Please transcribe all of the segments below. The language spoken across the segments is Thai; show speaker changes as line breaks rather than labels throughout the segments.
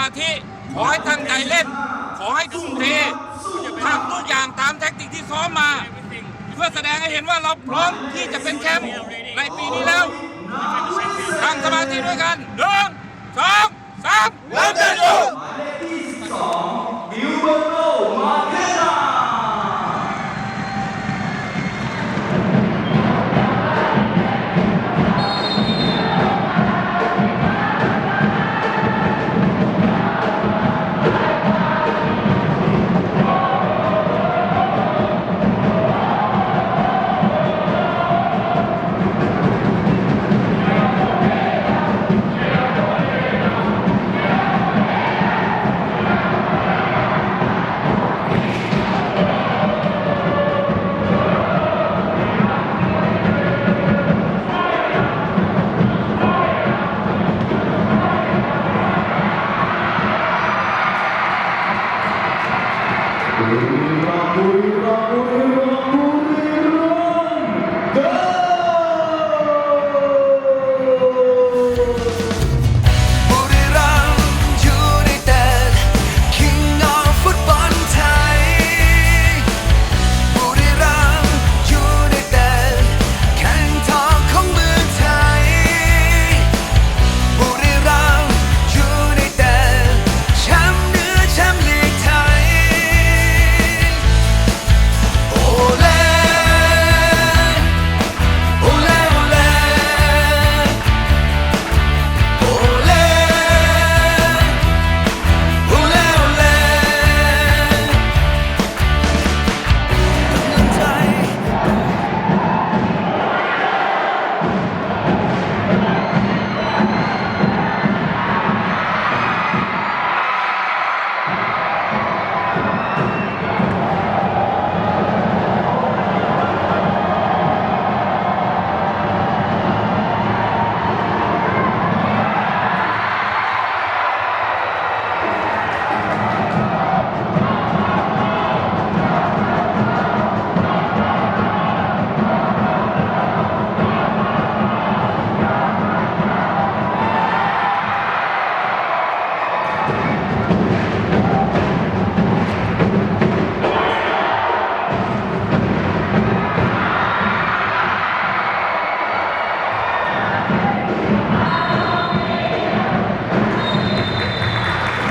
มีสมาธิ ขอให้ตั้งใจเล่น ขอให้ทุ่มเททำทุกอย่างตามแทคติกที่ซ้อมมา เพื่อแสดงให้เห็นว่าเราพร้อมที่จะเป็นแชมป์ในปีนี้แล้วตั้งสมาธิด้วยกันหนึ่งสองสามเริ่มเดินดู
บุ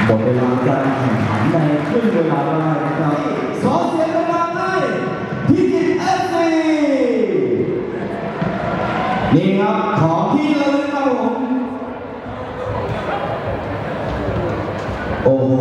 หม
ดเวลาการแข่งขันในครึ่งเวลาแรกนะครับขอเสียงดังๆให้พี่กิตเอฟซีนี่ครับของที่ระลึกครับผมโอ้โห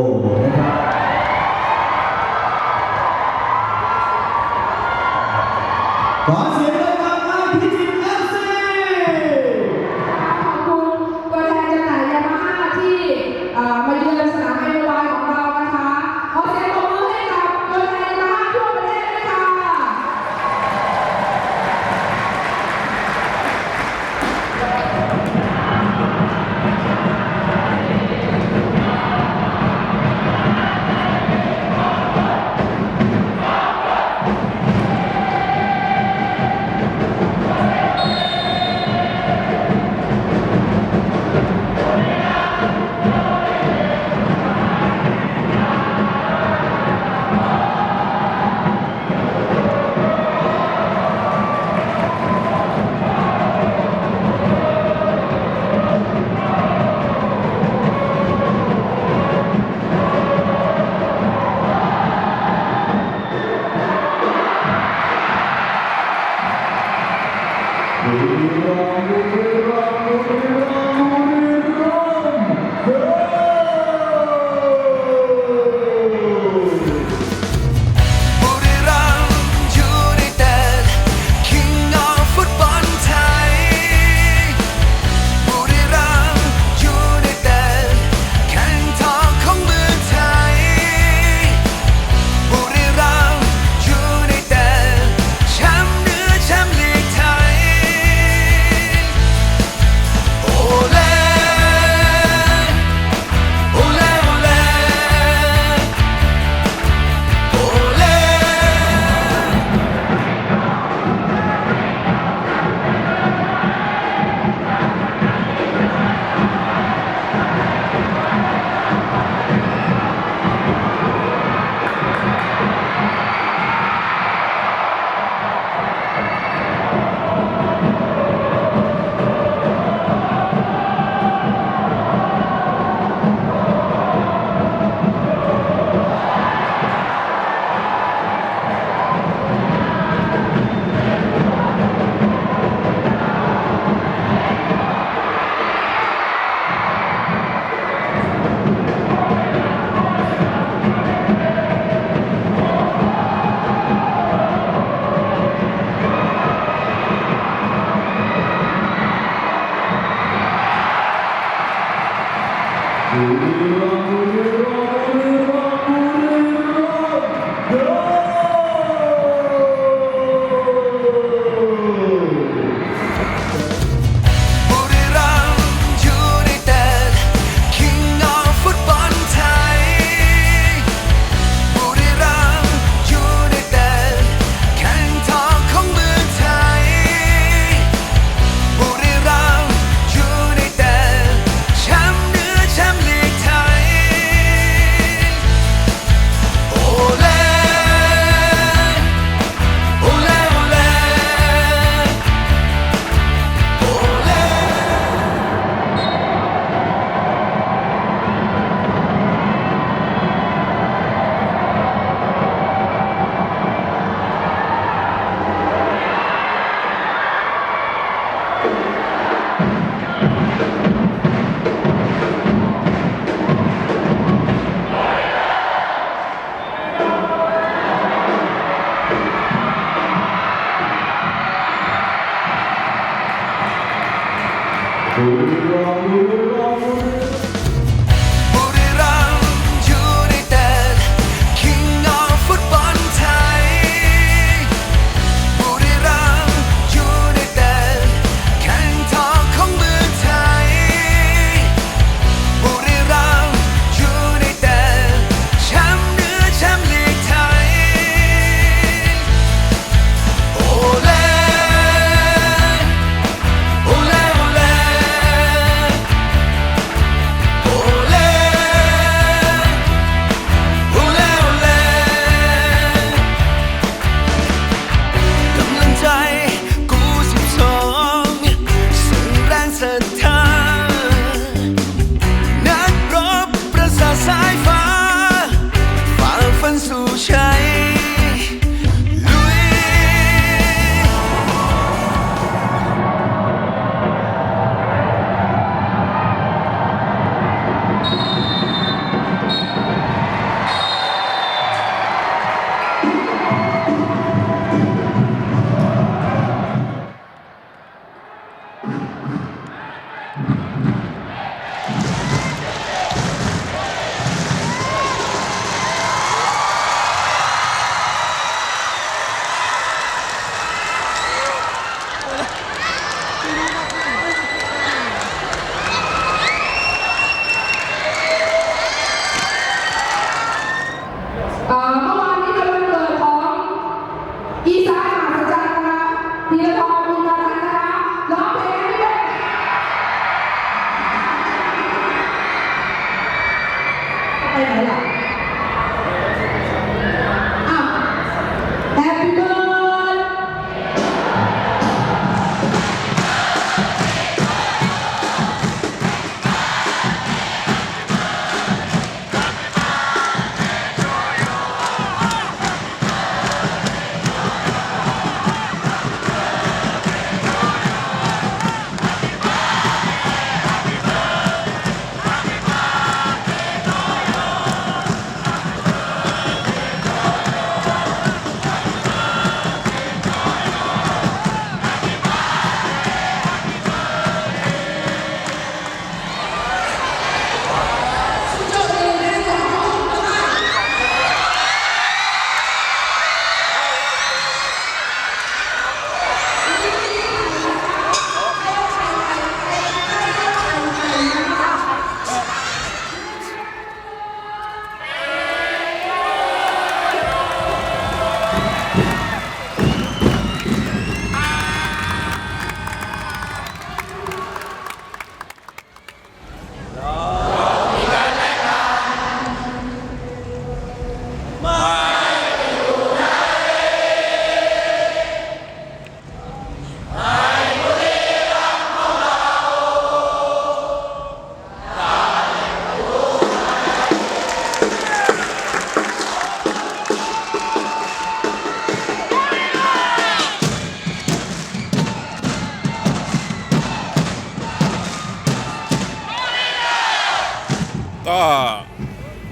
ก็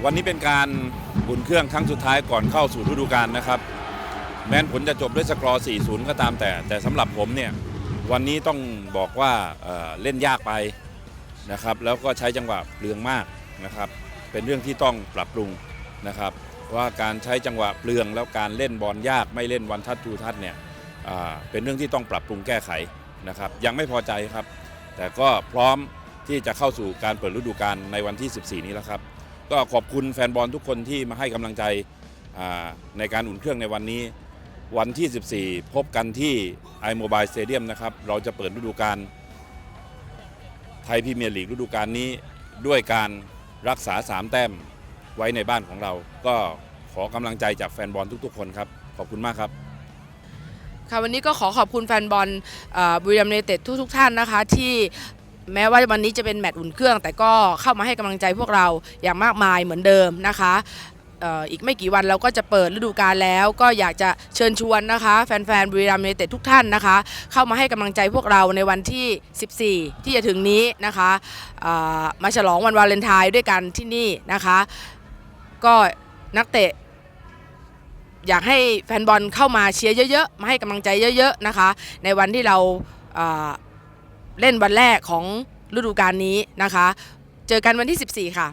วันนี้เป็น
การอุ่นเครื่องครั้งสุดท้ายก่อนเข้าสู่ฤดูกาลนะครับ แม้นผลจะจบด้วยสกอร์ 4-0 ก็ตามแต่ แต่สำหรับผมเนี่ย วันนี้ต้องบอกว่าเอ่อเล่นยากไปนะครับ แล้วก็ใช้จังหวะเปลืองมากนะครับ เป็นเรื่องที่ต้องปรับปรุงนะครับ ว่าการใช้จังหวะเปลืองแล้วการเล่นบอลยากไม่เล่นวันทัดทูทัดเนี่ยอ่าเป็นเรื่องที่ต้องปรับปรุงแก้ไขนะครับ ยังไม่พอใจครับ แต่ก็พร้อม ที่จะเข้าสู่การเปิดฤดูกาลในวันที่ 14 นี้แล้วครับ ก็ขอบคุณแฟนบอลทุกคนที่มาให้กำลังใจในการอุ่นเครื่องในวันนี้ วันที่ 14 พบกันที่ iMobile Stadium นะครับ เราจะเปิดฤดูกาลไทยพรีเมียร์ลีกฤดูกาลนี้ด้วยการรักษา 3 แต้มไว้ในบ้านของเรา ก็ขอกำลังใจจากแฟนบอลทุกๆ คนครับ ขอบคุณมากครับ
ค่ะวันนี้ก็ขอขอบคุณแฟนบอลบุรีรัมย์ยูไนเต็ดทุกๆท่านนะคะ ที่ แม้ว่าวันนี้จะเป็นแมตช์อุ่นเครื่อง แต่ก็เข้ามาให้กำลังใจพวกเราอย่างมากมายเหมือนเดิมนะคะอีกไม่กี่วันเราก็จะเปิดฤดูกาลแล้ว ก็อยากจะเชิญชวนนะคะ แฟนๆบุรีรัมย์ยูไนเต็ดทุกท่านนะคะ เข้ามาให้กำลังใจพวกเราในวันที่ 14 ที่จะถึงนี้นะคะมาฉลองวันวาเลนไทน์ด้วยกันที่นี่นะคะ ก็นักเตะ อยากให้แฟนบอลเข้ามาเชียร์เยอะๆ มาให้กำลังใจเยอะ ๆนะคะ ในวันที่เรา เล่นวันแรกของฤดูกาลนี้นะคะ เจอกันวันที่ 14 ค่ะ